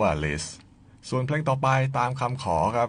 ว่าลิส ส่วนเพลงต่อไปตามคำขอครับ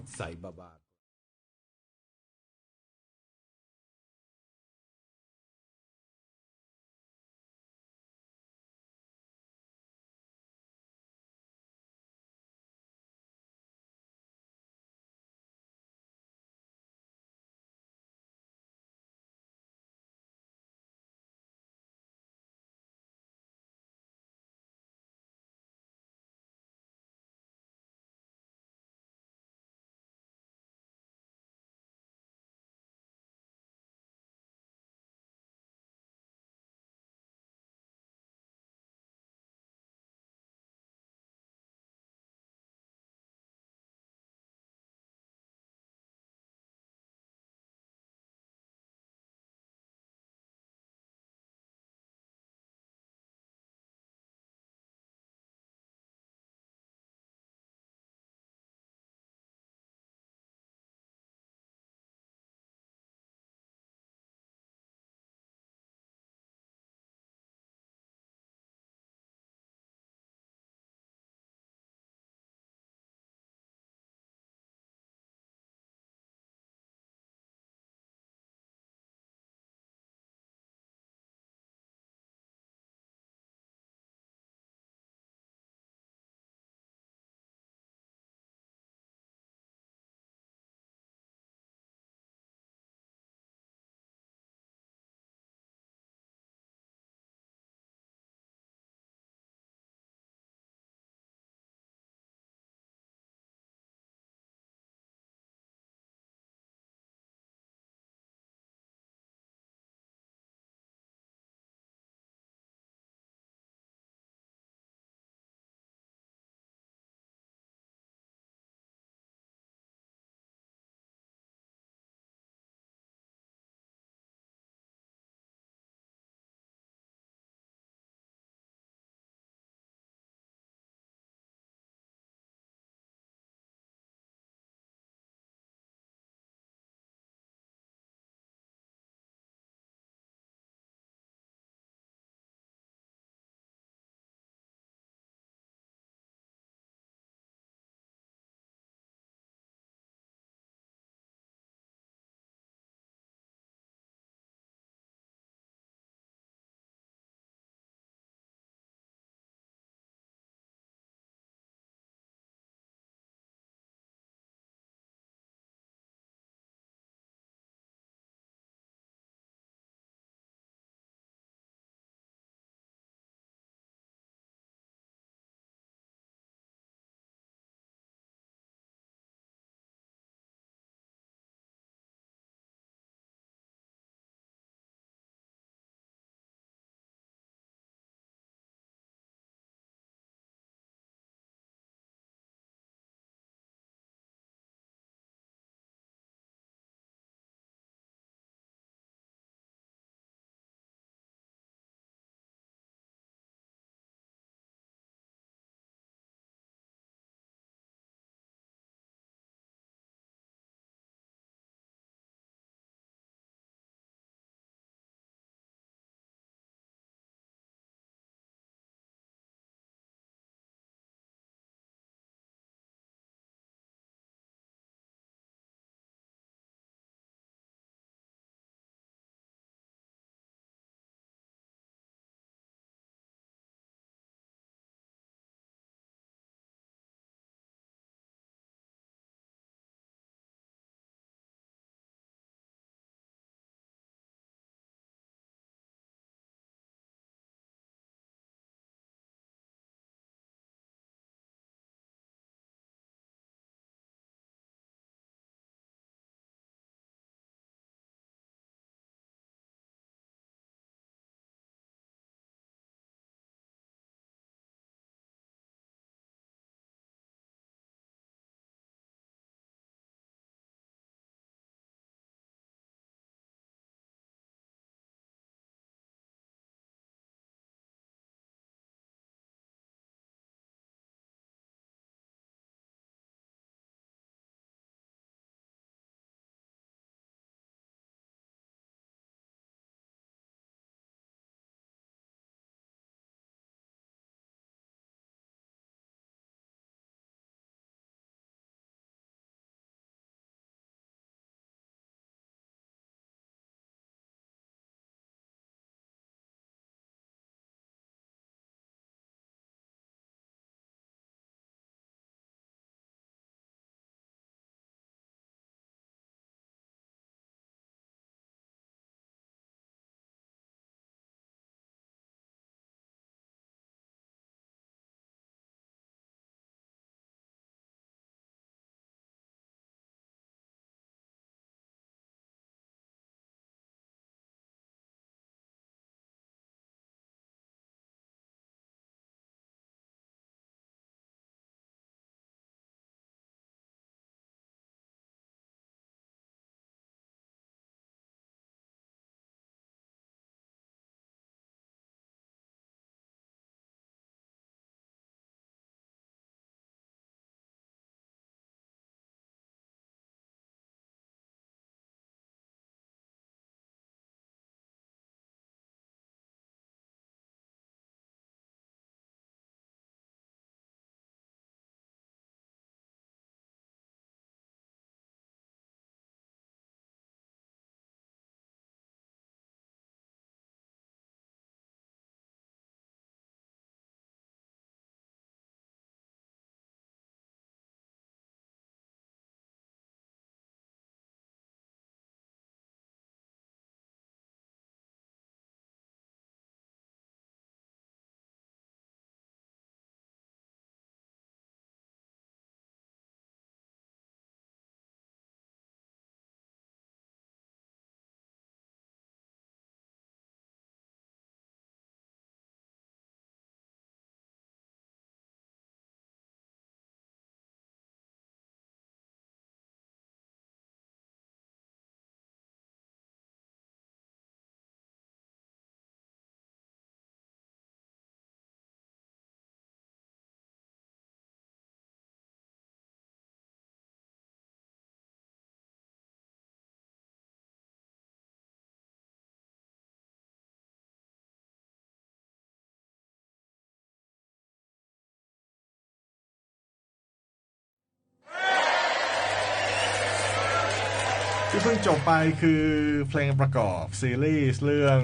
ที่เพิ่งจบไปคือเพลงประกอบซีรีส์เรื่อง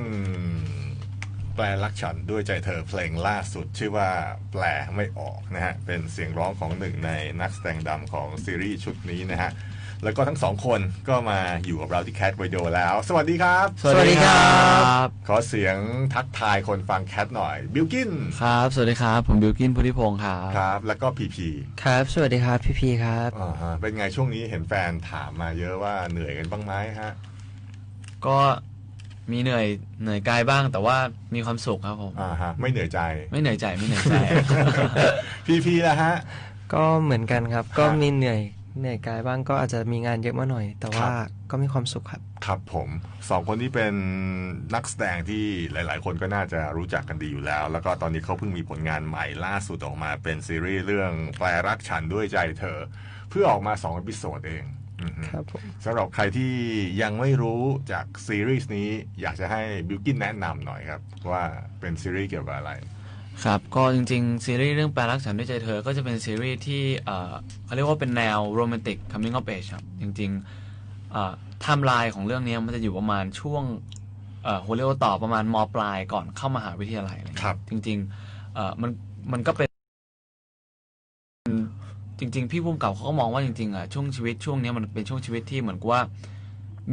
แปลรักฉันด้วยใจเธอเพลงล่าสุด ชื่อว่าแปลไม่ออกนะฮะ เป็นเสียงร้องของหนึ่งในนักแสดงดำของซีรีส์ชุดนี้นะฮะ แล้วก็ทั้งสองคนก็มาอยู่กับเราที่แคท a ิด o แล้ว สวัสดีครับ สวัสดีครับ ขอเสียงทักทายคนฟังแคทหน่อย บิลกิน ครับ สวัสดีครับ ผมบิวกินพุทธิพงศ์ครับ ครับ แล้วก็พีพีครับ สวัสดีครับ พี่พีครับอ่าฮะเป็นไงช่วงนี้เห็นแฟนถามมาเยอะว่าเหนื่อยกันบ้างไหมฮะ ก็มีเหนื่อยเหนื่อยกายบ้างแต่ว่ามีความสุขครับผม อ่าฮะ ไม่เหนื่อยใจ ไม่เหนื่อยใจไม่เหนื่อยใจ พีพีละฮะ ก็เหมือนกันครับ ก็มีเหนื่อย เหนื่อยกายบ้างก็อาจจะมีงานเยอะมาหน่อย แต่ว่าก็มีความสุขครับ ครับผมสองคนที่เป็นนักแสดงที่หลาย ๆ คนก็น่าจะรู้จักกันดีอยู่แล้ว แล้วก็ตอนนี้เขาเพิ่งมีผลงานใหม่ล่าสุดออกมาเป็นซีรีส์เรื่องแปลรักฉันด้วยใจเธอ เพื่อออกมาสองอพิโซดเองอือฮึครับผมสำหรับใครที่ยังไม่รู้จากซีรีส์นี้อยากจะให้บิวกินแนะนำหน่อยครับ ว่าเป็นซีรีส์เกี่ยวกับอะไร ครับ ก็จริงๆ ซีรีส์เรื่องแปลรักฉันด้วยใจเธอ ก็จะเป็นซีรีส์ที่เอ่อเขาเรียกว่าเป็นแนวโรแมนติก coming of age ครับจริงๆเอ่อไทม์ไลน์ของเรื่องนี้มันจะอยู่ประมาณช่วงเอ่อหัวเรียกว่าต่อประมาณมปลายก่อนเข้ามหาวิทยาลัยอะไรเงี้ยครับ จริงๆเอ่อมันมันก็เป็น จริง ๆ พี่พุ่มเก่าเขาก็มองว่าจริงๆอะช่วงชีวิตช่วงเนี้ยมันเป็นช่วงชีวิตที่เหมือนกับว่า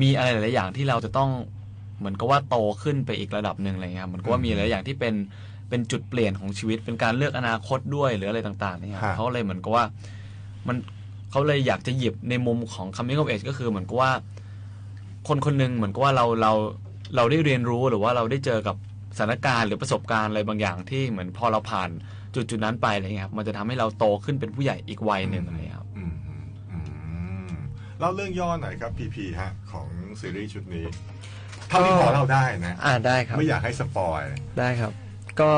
มีอะไรหลายๆอย่างที่เราจะต้องเหมือนกับว่าโตขึ้นไปอีกระดับหนึ่งอะไรเงี้ยครับเหมือนกับว่ามีหลายๆอย่างที่เป็น เป็นจุดเปลี่ยนของชีวิตเป็นการเลือกอนาคตด้วยหรืออะไรต่างๆเนี่ยครับฮะเขาเลยเหมือนกับว่ามันเขาเลยอยากจะหยิบในมุมของ coming of age ก็คือเหมือนกับว่า คนคนหนึ่งเหมือนกับว่าเราเราเราได้เรียนรู้หรือว่าเราได้เจอกับสถานการณ์หรือประสบการณ์อะไรบางอย่างที่เหมือนพอเราผ่านจุดจุดๆนั้นไปอะไรเงี้ยครับมันจะทำให้เราโตขึ้นเป็นผู้ใหญ่อีกวัยหนึ่งอะไรเงี้ยครับอืมอืมเล่าเรื่องย่อหน่อยครับพีพีฮะ ของซีรีส์ชุดนี้เท่าที่พอเล่าได้นะอ่าได้ครับ ไม่อยากให้สปอยได้ครับ ก็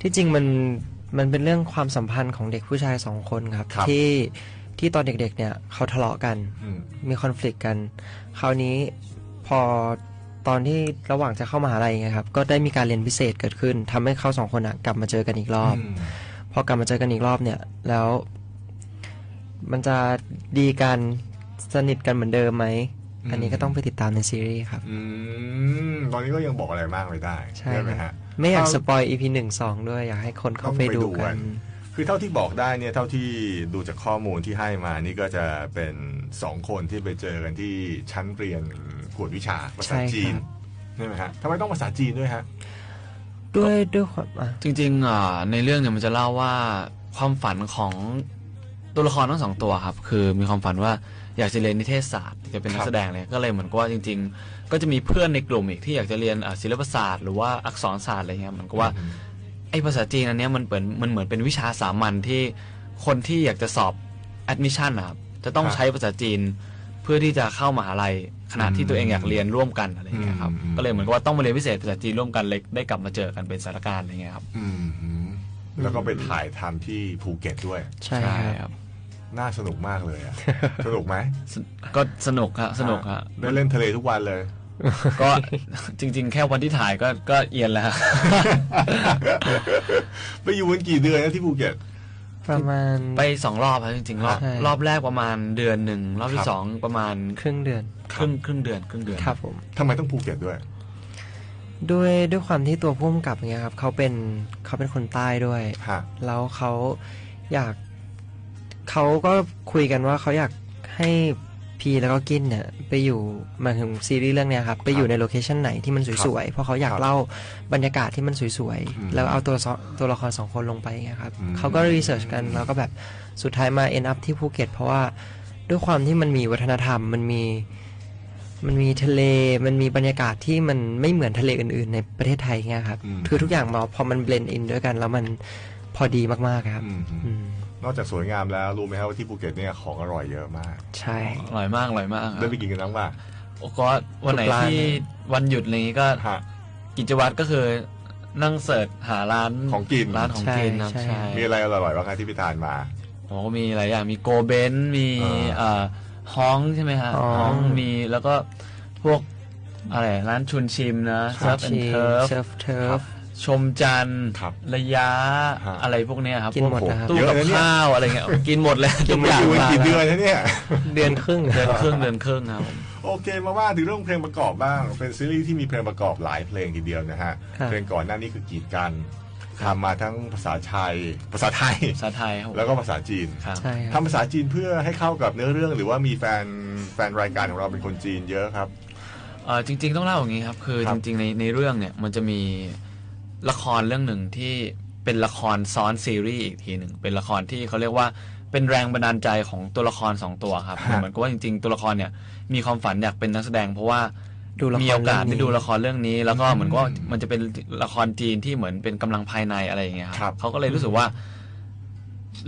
ที่จริงมันมันเป็นเรื่องความสัมพันธ์ของเด็กผู้ชายสองคนครับ ครับ ที่ที่ตอนเด็กๆ เนี่ยเขาทะเลาะกัน อืม มีคอน FLICT กัน คราวนี้พอตอนที่ระหว่างจะเข้ามหาลัยไงครับ ก็ได้มีการเรียนพิเศษเกิดขึ้นทำให้เขาสองคนอะกลับมาเจอกันอีกรอบมพอกลับมาเจอกันอีกรอบเนี่ย แล้ว มันจะดีกันสนิทกันเหมือนเดิมไหม อันนี้ก็ต้องไปติดตามในซีรีส์ครับ อืมตอนนี้ก็ยังบอกอะไรมากไม่ได้ ใช่ไหมครับฮะ ไม่อยากเอาสปอย EP หนึ่งสองด้วย อยากให้คนเข้าไปต้องไปดูดูกักันนคือเท่าที่บอกได้เนี่ยเท่าที่ดูจากข้อมูลที่ให้มานี่ก็จะเป็นสองคนที่ไปเจอกันที่ชั้นเรียนกวดวิชาภาษาใช่ครับจีนใช่ไหมฮะทำไมต้องภาษาจีนด้วยฮะด้วยด้วยความอะจริงๆอ่าในเรื่องเนี่ยมันจะเล่าว่าความฝันของตัวละครทั้งสองตัวครับ คือมีความฝันว่า อยากจะเรียนนิเทศศาสตร์จะเป็นนัคกรับแสดงเลยก็เลยเหมือนกับว่าจริง ๆ ก็จะมีเพื่อนในกลุ่มอีกที่อยากจะเรียนอ่าศิลปศาสตร์หรือว่าอักษรศาสตร์อะไรเงี้ยเหมือนกับว่าไอ้ภาษาจีนอันเนี้ยมันเหมือนมันเหมือนเป็นวิชาสามัญที่คนที่อยากจะสอบ admission นะครับจะต้องครับใช้ภาษาจีนเพื่อที่จะเข้ามหาลัยขณะที่ตัวเองอยากเรียนร่วมกันอะไรเงี้ยครับอืมก็เลยเหมือนกับว่าต้องมาเรียนพิเศษภาษาจีนร่วมกันเลยได้กลับมาเจอกันเป็นสถานการณ์อะไรเงี้ยครับอืมฮึแล้วก็ไปถ่ายทำที่ภูเก็ตด้วย ใช่ใช่ครับครับ น่าสนุกมากเลยอะสนุกไหมสก็สนุกฮะสนุกฮะได้เล่นทะเลทุกวันเลย ก็จริง ๆ แค่วันที่ถ่ายก็ก็เอียนแล้วฮะไปอยู่กันกี่เดือนนะที่ภูเก็ต ประมาณ ไปสองรอบครับจริงๆรอบใช่ รอบแรกประมาณเดือนหนึ่งรอบคที่รับสองประมาณครึ่งเดือนครึ่งครึ่งเดือนครึ่งเดือน ครับผม ทำไมต้องภูเก็ตด้วย ด้วยด้วยความที่ตัวผู้กำกับเนี้ยครับเขาเป็นเขาเป็นคนใต้ด้วย ฮะ แล้วเขาอยาก เขาก็คุยกันว่าเขาอยากให้พีแล้วก็กินเนี่ยไปอยู่หมายถึงซีรีส์เรื่องเนี้ยครับ ไปอยู่ในโลเคชันไหนที่มันสวยๆ เพราะเขาอยาคกรับเล่าบรรยากาศที่มันสวยอืมๆแล้วเอาตัวซตัวละครสองคนลงไปไงครับอืมเขาก็รีเสิร์ชกันแล้วก็แบบสุดท้ายมาเอ็นอัพที่ภูเก็ต เพราะว่าด้วยความที่มันมีวัฒนธรรมมันมีมันมีทะเลมันมีบรรยากาศที่มันไม่เหมือนทะเลอื่นๆ ในประเทศไทยเงี้ยครับอืมคือทุกอย่างมาพอมันเบลนด์อินด้วยกัน แล้วมันพอดีมากๆครับอืมฮึอืม นอกจากสวยงามแล้วรู้ไหมครับว่าที่ภูเก็ตเนี่ยของอร่อยเยอะมาก ใช่ อร่อยมากอร่อยมากครัได้บไปกินกันบ้างป่ะโอ้ก็วันไหนทุกร้านที่เลยวันหยุดอะไรงี้ก็ฮะกิจวัตรก็คือนั่งเสิร์ชหาร้านของกินร้านของกินครับใช่ใช่มีอะไรอร่อยๆบ้างครับที่ไปทานมาโอ้มีหลายอย่างมีโกเบนมีอ่าเอ่อฮ้องใช่ไหมฮะฮ้องฮ้องมีแล้วก็พวกอะไรร้านชุนชิมนะเซิร์ฟแอนชีเทิร์ฟเซิร์ฟเทิร์ฟ ชมจันทร์ครับระยะฮะ อะไรพวกเนี้ยครับกินหมดพวนะครับ ตู้เยอะกับนะเนี่ยข้าวอะไรเงี้ยกินหมดเลยจะทุกไปอย่างอยู่กันมากี่แล้วเดือนนะเนี่ย เดือนครึ่งเดือนครึ่งเดือนครึ่งครับผมโโอเคมาว่าถึงเรื่องเพลงประกอบบ้าง เป็นซีรีส์ที่มีเพลงประกอบหลายเพลงทีเดียวนะฮะ ครับ เพลงก่อนหน้านี้คือกีดกันทำมาทั้งภาษาไทยภาษาไทย ภาษาไทยครับผมแล้วก็ภาษาจีนครับ ใช่ครับ ทำภาษาจีนเพื่อให้เข้ากับเนื้อเรื่องหรือว่ามีแฟนแฟนรายการของเราเป็นคนจีนเยอะครับ เอ่อจริงๆต้องเล่าอย่างนี้ครับคือครัจบริงๆในในเรื่องเนี่ยมันจะมี ละครเรื่องหนึ่งที่เป็นละครซ้อนซีรีส์อีกทีหนึ่งเป็นละครที่เขาเรียกว่าเป็นแรงบันดาลใจของตัวละครสองตัวครับเหมือนกับว่าจริง ๆ ตัวละครเนี่ยมีความฝันอยากเป็นนักแสดง เพราะว่าดูละครมีโอกาสเรื่องนี้ได้ดูละครเรื่องนี้ แล้วก็เหมือนก็มันจะเป็นละครจีนที่เหมือนเป็นกำลังภายในอะไรอย่างเงี้ยคครัรับบเขาก็เลยรู้สึกว่า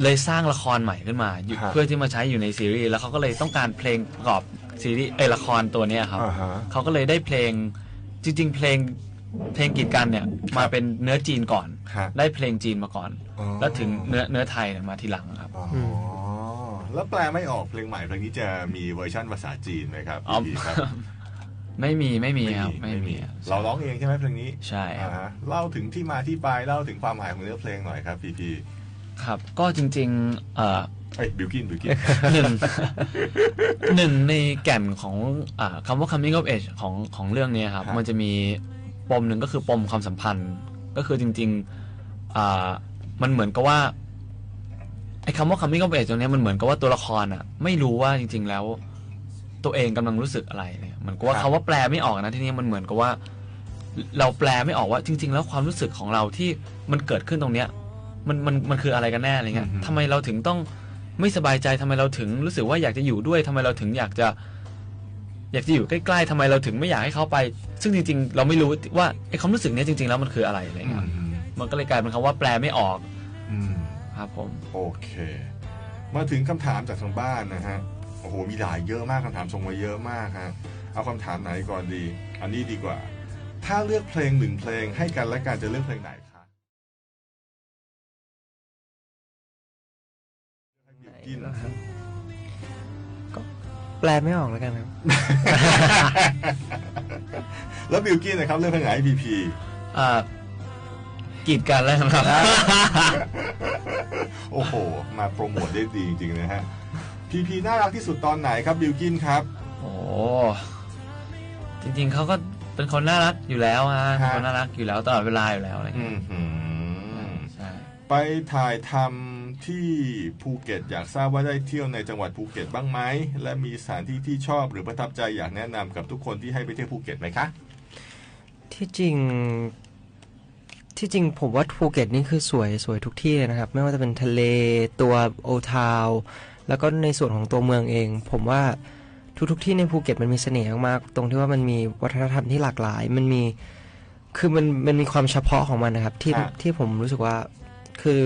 เลยสร้างละครใหม่ขึ้นมาอยู่ฮะเพื่อที่มาใช้อยู่ในซีรีส์แล้วเขาก็เลยต้องการเพลงประกอบซีรีส์เอยละครตัวเนี้ยครับอ่าฮะเขาก็เลยได้เพลงจริง ๆ เพลง เพลงกีดกันเนี่ยมาเป็นเนื้อจีนก่อน ฮะ ได้เพลงจีนมาก่อน อ๋อ แล้วถึงเนื้อเนื้อไทยเนี่ยมาทีหลังครับ อ๋ออแล้วแปลไม่ออกเพลงใหม่เพลงนี้จะมีเวอร์ชั่นภาษาจีนไหมครับอ๋อ พี่ครับไม่มีไม่มีไม่ครับมีไม่ไม่มีมีครับ เราร้องเองใช่ไหมเพลงนี้ใช่ครับ อ่าฮะเล่าถึงที่มาที่ไปเล่าถึงความหมายของเนื้อเพลงหน่อยครับพี่พีครับ ก็จริงๆเอ่อ เอ้ยบิวกินบิวกิน หนึ่งหนึ่งในแก่นของอาคำว่า coming of age ของของเรื่องนี้ครับ ครับ มันจะมี ปมหนึ่งก็คือปมความสัมพันธ์ ก็คือจริงๆอ่ามันเหมือนกับว่าไอ้คำว่า coming of age ตรงเนี้ยมันเหมือนกับว่าตัวละครอะ ไม่รู้ว่าจริง ๆ แล้ว ตัวเองกำลังรู้สึกอะไรเนี่ยเหมือนกับว่าครับคำว่าแปลไม่ออกนะที่นี้มันเหมือนกับว่า เราแปลไม่ออกว่าจริง ๆ แล้วความรู้สึกของเราที่มันเกิดขึ้นตรงเนี้ย มันมันมันคืออะไรกันแน่อะไรเงี้ยอือฮึทำไมเราถึงต้องไม่สบายใจทำไมเราถึงรู้สึกว่าอยากจะอยู่ด้วยทำไมเราถึงอยากจะ อยากจะอยู่ใกล้ๆทำไมเราถึงไม่อยากให้เขาไป ซึ่งจริง ๆ เราไม่รู้ว่าไอ้ความรู้สึกเนี้ยจริง ๆ แล้วมันคืออะไรอะไรอืเงี้ยมมันก็เลยกลายเป็นคำว่าแปลไม่ออกอืมครับผมโอเค มาถึงคำถามจากทางบ้านนะฮะโอ้โหมีหลายเยอะมากคำถามส่งมาเยอะมากฮะเอาคำถามไหนก่อนดี อันนี้ดีกว่า ถ้าเลือกเพลงหนึ่งเพลงให้กันและกันจะเลือกเพลงไหนคะให้บิวกินนะครับก็ แปลไม่ออกแล้วกันครับ แล้วบิวกินนะครับเลือกเพลงไหนให้พีพีอ่ากีดกันแล้วครับ โอ้โห มาโปรโมทได้ดีจริงๆนะฮะ พีพีน่ารักที่สุดตอนไหนครับบิวกินครับ โอ้จริงๆเขาก็เป็นคนน่ารักอยู่แล้วฮะเป็นคนน่ารักอยู่แล้วตลอดเวลาอยู่แล้วอะไรอืเงี้ยมหืมใช่ไปถ่ายทำ ที่ภูเก็ตอยากทราบว่าได้เที่ยวในจังหวัดภูเก็ตบ้างไหมและมีสถานที่ที่ชอบหรือประทับใจอยากแนะนำกับทุกคนที่ให้ไปเที่ยวภูเก็ตไหมคะ ที่จริงที่จริงผมว่าภูเก็ตนี่คือสวยสวยทุกที่เลยนะครับ ไม่ว่าจะเป็นทะเลตัวโอทาวแล้วก็ในส่วนของตัวเมืองเอง ผมว่าทุกๆที่ในภูเก็ตมันมีเสน่ห์มากๆตรงที่ว่ามันมีวัฒนธรรมที่หลากหลาย มันมีคือมันมันมีความเฉพาะของมันนะครับ ที่ฮะที่ผมรู้สึกว่า คือ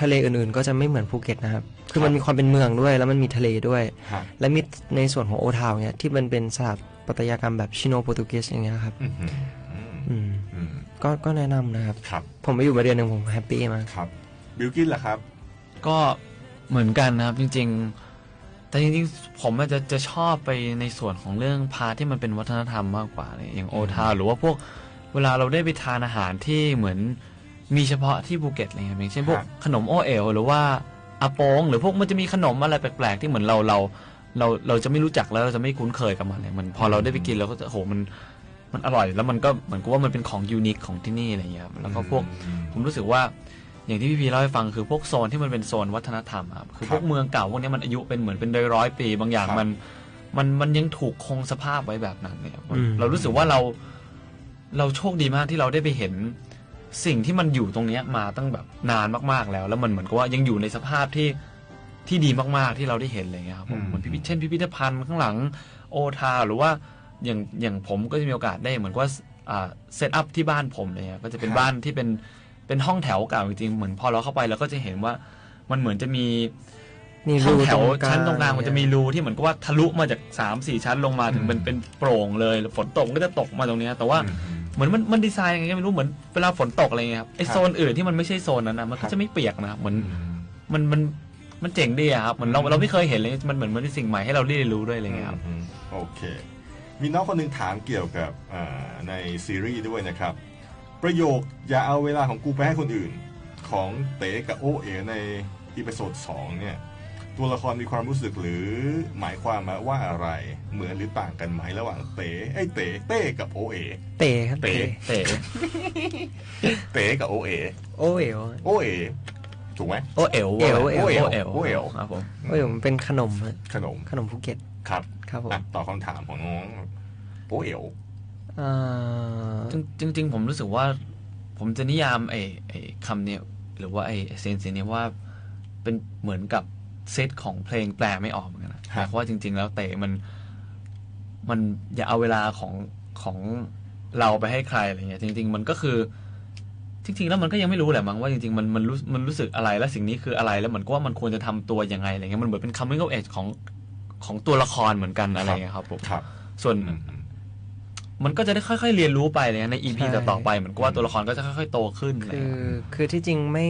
ทะเลอื่นๆ ก็จะไม่เหมือนภูเก็ตนะครับ คือมันครับมีความเป็นเมืองด้วย แล้วมันมีทะเลด้วยฮะและมีในส่วนของโอทาวเนี่ยที่มันเป็นสถาปัตยกรรมแบบชิโนโปรตุเกสอย่างเงี้ยครับอืมหืมอืมอืมอืมก็ก็แนะนำนะครับ ครับผมไปอยู่มาเดือนหนึ่งผมแฮปปี้มาก ครับบิลกินล่ะครับ ก็เหมือนกันนะครับจริงๆ แต่จริงๆ ผมอาจจะจะชอบไปในส่วนของเรื่องพาร์ทที่มันเป็นวัฒนธรรมมากกว่าเลยอย่างโอทาหรือว่าพวกเวลาเราได้ไปทานอาหารที่เหมือน มีเฉพาะที่ภูเก็ตอะไรเงี้ยอย่างเช่นพวกครับขนมโอเอลหรือว่าอาโปงหรือพวกมันจะมีขนมอะไรแปลกๆที่เหมือนเราเราเราเราจะไม่รู้จักแล้วเราจะไม่คุ้นเคยกับมันเลยมันพอเราได้ไปกินเราก็จะโหมันมันอร่อยแล้วมันก็เหมือนกับว่ามันเป็นของยูนิคของที่นี่อะไรเงี้ยครับแล้วก็พวกอืมผมรู้สึกว่าอย่างที่พี่พีเล่าให้ฟังคือพวกโซนที่มันเป็นโซนวัฒนธรรมอะครับคือครับพวกเมืองเก่าพวกนี้มันอายุเป็นเหมือนเป็นร้อยร้อยๆปี บางอย่างครับมันมันมันยังถูกคงสภาพไว้แบบนั้นเนี่ยอืมเรารู้สึกว่าเราเราโชคดีมากที่เราได้ไปเห็น สิ่งที่มันอยู่ตรงเนี้ยมาตั้งแบบนานมากๆแล้ว แล้วมันเหมือนกับว่ายังอยู่ในสภาพที่ที่ดีมากๆที่เราได้เห็นอะไรเลยครับผมอืมเหมือนพิพิธเช่นพิพิธภัณฑ์ข้างหลังโอทาหรือว่าอย่างอย่างผมก็จะมีโอกาสได้เหมือนกับว่าอ่าเซตอัพที่บ้านผมเลยครับก็จะเป็นบ้านที่เป็นเป็นห้องแถวเก่าจริงๆเหมือนพอเราเข้าไปเราก็จะเห็นว่ามันเหมือนจะมีมีห้รูองแถวตรงกลางชั้นตรงกลางมันจะมีรูที่เหมือนกับว่าทะลุมาจากสามสี่ชั้นลงมาถึงเป็นเป็นโปร่งเลยฝนตกมันก็จะตกมาตรงเนี้ยแต่ว่าอืม เหมือนมันมันดีไซน์ยังไงก็ไม่รู้เหมือนเวลาฝนตกอะไรเงี้ยครับไอครับโซนอื่นที่มันไม่ใช่โซนนั้นนะมันครัก็บจะไม่เปียกนะครับเหมือนอืมมันมันมันเจ๋งดีอะครับเหมือนเราเราไม่เคยเห็นเลยมันเหมือนมันเป็นสิ่งใหม่ให้เราได้เรียนรู้ด้วยอะไรเงี้ยครับอืมโอเค มีน้องคนหนึ่งถามเกี่ยวกับเอ่อในซีรีส์ด้วยนะครับ ประโยคอย่าเอาเวลาของกูไปให้คนอื่น ของเต๋กับโอเอ๋ในอีพิโซดสองเนี่ย ตัวละครมีความรู้สึกหรือหมายความมาว่าอะไร เหมือนหรือต่างกันไหมระหว่างเต๋ไอ้ยเต๋เต้กับโอเอ เตะครับเต๋เต๋เต๋กับโอเอ โอเอ๋วโอเอ ถูกไหม โอเอ๋วเอ๋วโอเอ๋วเอ๋วโอเอ๋ว ครับผมโอเอ๋วมันเป็นขนมฮะขนมขนมภูเก็ตครับครับผมอะต่อคำถามของน้องโอเอ๋วอ่าจริงจริง ๆ ผมรู้สึกว่า ผมจะนิยามไอ้ไอ้คำเนี้ยหรือว่าไอ้เซนส์เนี้ยว่าเป็นเหมือนกับ เซตของเพลงแปลไม่ออกเหมือนกันนะหมายความว่าจริง ๆ แล้วเตะมันมันอย่าเอาเวลาของของเราไปให้ใครอะไรเงี้ยจริง ๆ มันก็คือ จริง ๆ แล้วมันก็ยังไม่รู้แหละมั้งว่าจริงๆมันมันรู้มันรู้สึกอะไรและสิ่งนี้คืออะไรแล้วเหมือนก็ว่ามันควรจะทำตัวยังไงอะไรเงี้ยมันเหมือนเป็น coming of age ของของตัวละครเหมือนกันอะไรเงี้ยครับผมครับส่วนอืมอืมมันก็จะได้ค่อย ๆ เรียนรู้ไปเลยนะในอีพีใช่ต่อๆไปเหมือนกับว่าตัวละครก็จะค่อย ๆ โตขึ้นอะไรคือเงี้ยคือที่จริงไม่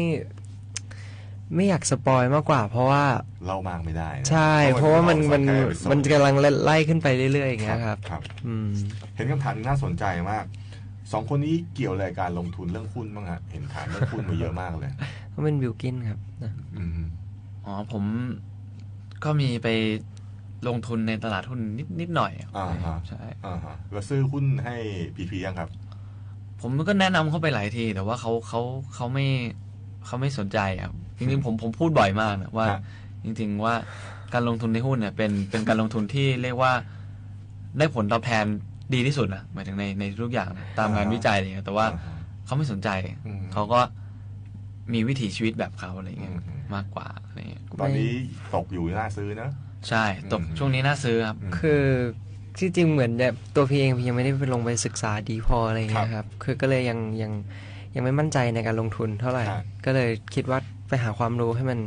ไม่อยากสปอยมากกว่า เพราะว่าเล่ามากไม่ได้นะใช่ เพราะว่ามันมันเป็ episode มันกำลังไล่ขึ้นไปเรื่อยๆอย่างเงี้ยครับ ครับ อืม เห็นคำถามน่าสนใจมาก สองคนนี้เกี่ยวอะไรกับการลงทุนเรื่องหุ้นบ้างฮะ เห็นถามเรื่องหุ้นมาเยอะมากเลย ก็เป็นบิลกินครับนะอืม อ๋อผมก็มีไปลงทุนในตลาดหุ้นนิดนิดหน่อยอ่าฮะ ใช่อ่าฮะแล้วซื้อหุ้นให้พีพียังครับ ผมก็แนะนำเขาไปหลายที แต่ว่าเขาเขาเขาไม่ เขาไม่สนใจครับจริงๆผมผมพูดบ่อยมากนะว่าฮะจริง ๆว่าการลงทุนในหุ้นเนี่ยเป็นเป็นการลงทุนที่เรียกว่าได้ผลตอบแทนดีที่สุดนะหมายถึงในในทุกอย่างนะตามงานวิจัยอะไรเงี้ยแต่ว่าอ่าฮะเขาไม่สนใจอืมเขาก็มีวิถีชีวิตแบบเขาอะไรเงี้ยอืมมากกว่าอะไรเงี้ยตอนนี้ตกอยู่น่าซื้อนะใช่ตกอืมช่วงนี้น่าซื้อครับคือที่จริงเหมือนแบบตัวพี่เองพี่ยังไม่ได้ไปลงไปศึกษาดีพออะไรเงี้ยครับ คือก็เลยยังยัง ยังไม่มั่นใจในการลงทุนเท่าไหร่ครับก็เลยคิดว่าไปหาความรู้ให้มัน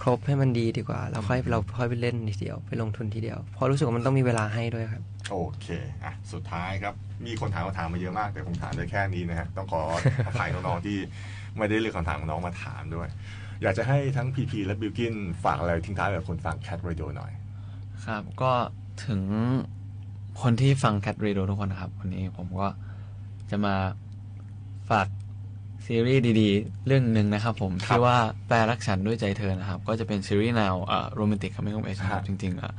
ครบให้มันดีดีกว่า แล้วค่อยเราค่อยไปเล่นทีเดียวไปลงทุนทีเดียว เพราะรู้สึกว่ามันต้องมีเวลาให้ด้วยครับ โอเคอะสุดท้ายครับ มีคนถามคำถามมาเยอะมาก แต่ผมถามได้แค่นี้นะฮะต้องขออภัยน้องๆที่ไม่ได้เลือกคำถามของน้องมาถามด้วย อยากจะให้ทั้งพีพีและบิลกินฝากอะไรทิ้งท้ายกับคนฟังแคทเรดิโอหน่อย ครับ ก็ถึงคนที่ฟังแคทเรด o ทุกคนนะครับ วันนี้ผมก็จะมา ฝากซีรีส์ดีๆ เรื่องหนึ่งนะครับผมครับชื่อว่าแปลรักฉันด้วยใจเธอนะครับ ก็จะเป็นซีรีส์แนวโรแมนติกคอมเมดี้คอมเมดี้คครัรับบจริงๆอะ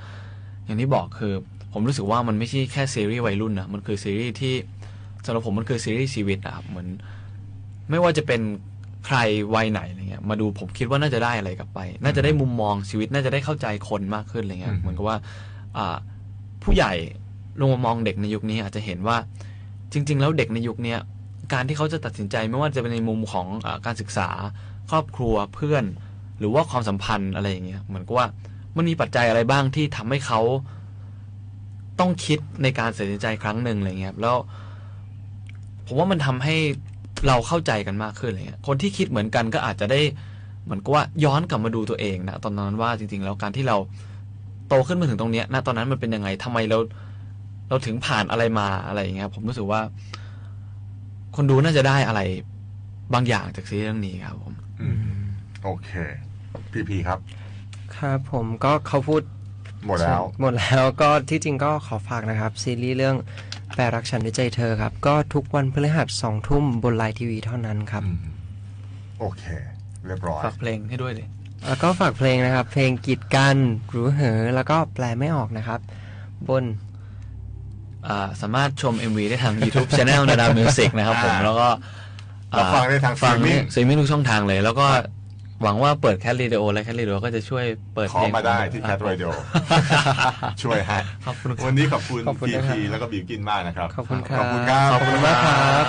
อย่างที่บอกคือผมรู้สึกว่ามันไม่ใช่แค่ซีรีส์วัยรุ่นนะมันคือซีรีส์ที่สำหรับผมมันคือซีรีส์ชีวิตอะครับเหมือน ไม่ว่าจะเป็นใครวัยไหนอะไรเงี้ยมาดูผมคิดว่าน่าจะได้อะไรกลับไป น่าจะได้มุมมองชีวิตน่าจะได้เข้าใจคนมากขึ้นอะไรเงี้อืยมเหมือนกับว่าอ่าผู้ใหญ่ลงมามองเด็กในยุคนี้อาจจะเห็นว่าจริง ๆ แล้วเด็กในยุคเนี้ย การที่เขาจะตัดสินใจไม่ว่าจะเป็นในมุมของอการศึกษา ครอบครัวเพื่อน หรือว่าความสัมพันธ์อะไรอย่างเงี้ยเหมือนกับว่ามันมีปัจจัยอะไรบ้างที่ทำให้เขาต้องคิดในการตัดสินใจครั้งหนึ่งอะไรเงี้ยแล้วผมว่ามันทำให้เราเข้าใจกันมากขึ้นอะไรเงี้ยคนที่คิดเหมือนกันก็อาจจะได้เหมือนกับว่าย้อนกลับมาดูตัวเองนะตอนนั้นว่าจริง ๆ แล้วการที่เราโตขึ้นมาถึงตรงเนี้ยณตอนนั้นมันเป็นยังไงทำไมเรา เราถึงผ่านอะไรมาอะไรอย่างเงี้ยผมรู้สึกว่า คนดูน่าจะได้อะไรบางอย่างจากซีรีส์เรื่องนี้ครับผม อืมโอเค พีพีครับ ครับผมก็เขาพูดหมดแล้ว หมดแล้วก็ที่จริงก็ขอฝากนะครับ ซีรีส์เรื่องแปลรักฉันด้วยใจเธอครับ ก็ทุกวันพฤหัสสองทุ่มบนไลน์ทีวีเท่านั้นครับ อืมโอเค เรียบร้อย ฝากเพลงให้ด้วยเลย แล้วก็ฝากเพลงนะครับ เพลงกีดกันรู้เหอแล้วก็แปลไม่ออกนะครับ บนอ่า สามารถชม MV ได้ทาง YouTube Channel นาดามิวสิกนะครับผมอ่าแล้วก็รับฟังได้ทางฟัง streaming ซีมิ่งทุกช่องทางเลย แล้วก็หวังว่าเปิดแคทรีดิโอและแคทรีดิโอก็จะช่วยเปิดขอเพลงมาได้ที่แคทเรดิโอช่วยให้ขอบคุณครับวันนี้ขอบคุณขอบคุณพีนะครับพีแล้วก็บิลกินมากนะครับ ขอบคุณครับขอบคุณครับขอบคุณมากครับ